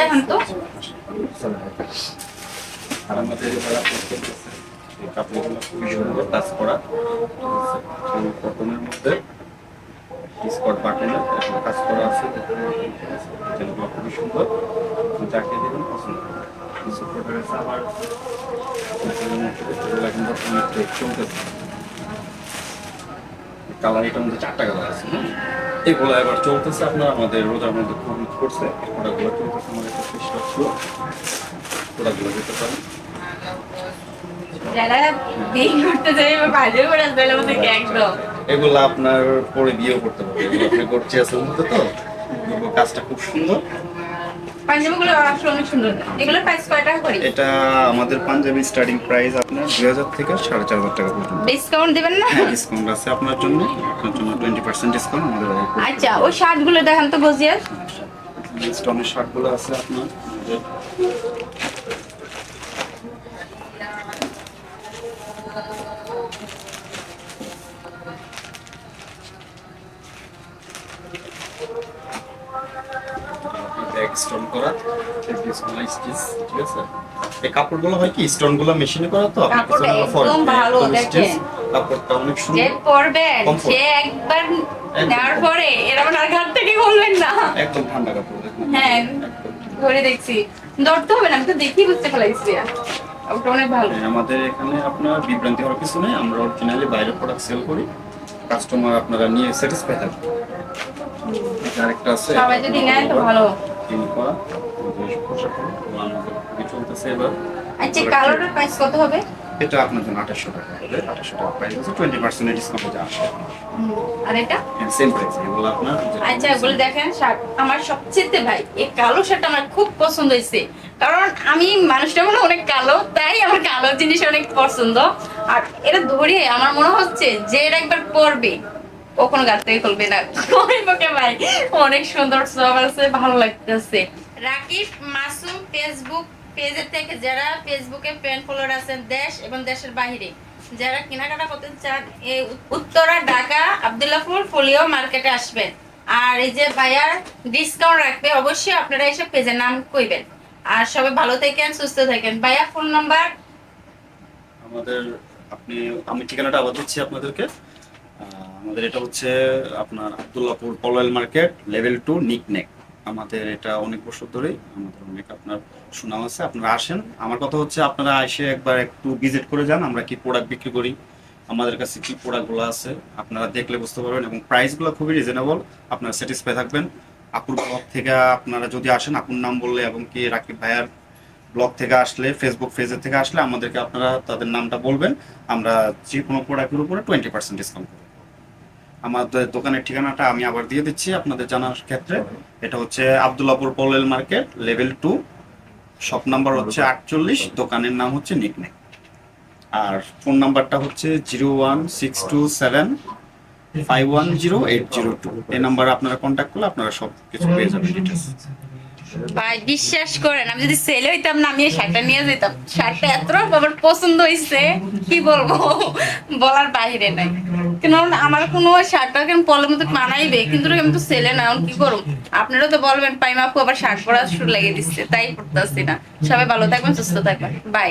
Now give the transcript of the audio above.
দেখান তো। আর আমাদের কাপড়গুলো খুবই করা। মধ্যে স্কট বাটনের কাজ করা আছে। খুবই সুন্দর। যাকে দেবেন পছন্দ কিছু চলতেছে। কালার এটার মধ্যে চারটা কালার আছে? এগুলো এবার চলতেছে আপনার আমাদের রোজার মধ্যে খুব করছে। প্রোডাক্টগুলো চলতেছে আমাদের একটা চেষ্টা ছিল প্রোডাক্টগুলো দিতে পারেন। বিয়ে এগুলো আপনার পরে বিয়েও করতে পারবে। এগুলো আপনি করছে আছে তো। কাজটা খুব সুন্দর। পাঞ্জাবিগুলো আসলে অনেক সুন্দর। এগুলোর প্রাইস কয় টাকা করে? এটা আমাদের পাঞ্জাবি স্টার্টিং প্রাইস আপনার দুই হাজার থেকে সাড়ে চার হাজার টাকা পর্যন্ত। ডিসকাউন্ট দিবেন না? ডিসকাউন্ট আছে আপনার জন্য। আপনার জন্য টোয়েন্টি পার্সেন্ট ডিসকাউন্ট আমাদের আচ্ছা ওই শার্টগুলো দেখান তো গজিয়ার। স্টনের শার্টগুলো আছে আপনার। স্টোন করা। স্টিচ ঠিক আছে? এই কাপড়গুলো হয় কি স্টোনগুলো মেশিনে করা তো? কাপড়টা একদম ভালো, দেখেন। কাপড়টা অনেক যে সুন্দর. সে একবার নেওয়ার পরে এরকম আর ঘাট থেকে বলবেন না। একদম ঠান্ডা কাপড় হ্যাঁ। ধরে দেখছি। ধরতে হবে না আমি তো দেখি বুঝতে পারছি ওটা অনেক ভালো। হ্যাঁ, আমাদের এখানে আপনার বিভ্রান্তি হওয়ার কিছু নেই। আমরা অরিজিনালি বাইরের প্রোডাক্ট সেল করি। কাস্টমার আপনারা নিয়ে স্যাটিসফাই থাকবে আরেকটা আছে। সবাই যদি নেয় তো ভালো। আমাদের খুবই চলতেছে এবার। আচ্ছা কালোটার প্রাইস কত হবে? এটা আপনার জন্য আঠাশশো টাকা হবে। আঠাশশো টাকা প্রাইস আছে টোয়েন্টি পার্সেন্ট ডিসকাউন্টে যা আসে। আর এটা? সেম প্রাইস এগুলো আপনার আচ্ছা এগুলো দেখেন শার্ট আমার সবচেয়ে ভাই এই কালো শার্ট আমার খুব পছন্দ হয়েছে। কারণ আমি মানুষটা মনে হয় অনেক কালো তাই আমার কালো জিনিস অনেক পছন্দ। আর এটা ধরে আমার মনে হচ্ছে যে এটা একবার পরবে। কখনো গাছ থেকে খুলবে না। ভাই? অনেক সুন্দর সব আছে ভালো লাগতেছে। রাকিব মাসুম ফেসবুক পেজের থেকে যারা ফেসবুকে ফ্রেন্ড ফলোয়ার আছেন দেশ এবং দেশের বাইরে যারা কেনাকাটা করতে চান এই উত্তরা ঢাকা আবদুল্লাপুর ফলিও মার্কেটে আসবেন। আর এই যে ভাইয়ার ডিসকাউন্ট রাখবে অবশ্যই আপনারা এসে পেজের নাম কইবেন। আর সবাই ভালো থাকেন সুস্থ থাকেন। ভাইয়া ফোন নাম্বার আমাদের আপনি আমি ঠিকানাটা আবার দিচ্ছি আপনাদেরকে। আমাদের এটা হচ্ছে আপনার Abdullapur Polwel market level two নিকনেক আমাদের এটা অনেক বছর ধরেই আমাদের অনেক আপনার সুনাম আছে, আপনারা আসেন। আমার কথা হচ্ছে আপনারা এসে একবার একটু ভিজিট করে যান, আমরা কি প্রোডাক্ট বিক্রি করি, আমাদের কাছে কি প্রোডাক্টগুলো আছে, আপনারা দেখলে বুঝতে পারবেন এবং প্রাইসগুলো খুবই রিজনেবল আপনারা স্যাটিসফাই থাকবেন। আপুর ব্লগ থেকে আপনারা যদি আসেন, আপুর নাম বললে এবং কি রাকিব ভাইয়ার ব্লগ থেকে আসলে ফেসবুক পেজের থেকে আসলে আমাদেরকে আপনারা তাদের নামটা বলবেন। আমরা যে কোনো প্রোডাক্টের উপরে টোয়েন্টি পার্সেন্ট ডিসকাউন্ট করব। আমাদের দোকানের ঠিকানাটা আমি আবার দিয়ে দিচ্ছি আপনাদের জানার ক্ষেত্রে। এটা হচ্ছে Abdullapur Polwel market, level two, shop number হচ্ছে আটচল্লিশ, দোকানের নাম হচ্ছে নিকনেক। আর ফোন নাম্বারটা হচ্ছে zero one six two seven five one zero eight zero two. এই নাম্বারে আপনারা কন্ট্যাক্ট করলে আপনারা সব কিছু পেয়ে যাবেন। ডিটেলস ভাই, বিশ্বাস করেন, আমি যদি সেল হইতাম না, আমি এই শার্টটা নিয়ে যেতাম। শার্টটা এত আমার পছন্দ হয়েছে কি বলব? বলার বাইরে নাই। কারণ আমার কোনো শার্টটা কেন পলের মতো মানাইবে? কিন্তু আমি তো সেলে না, এখন কি করব আপনারা তো বলবেন পাইমাপু আবার শার্ট পরা শুরু লাগিয়ে দিচ্ছে, তাই পড়তেছি না। সবাই ভালো থাকবেন, সুস্থ থাকবেন। বাই।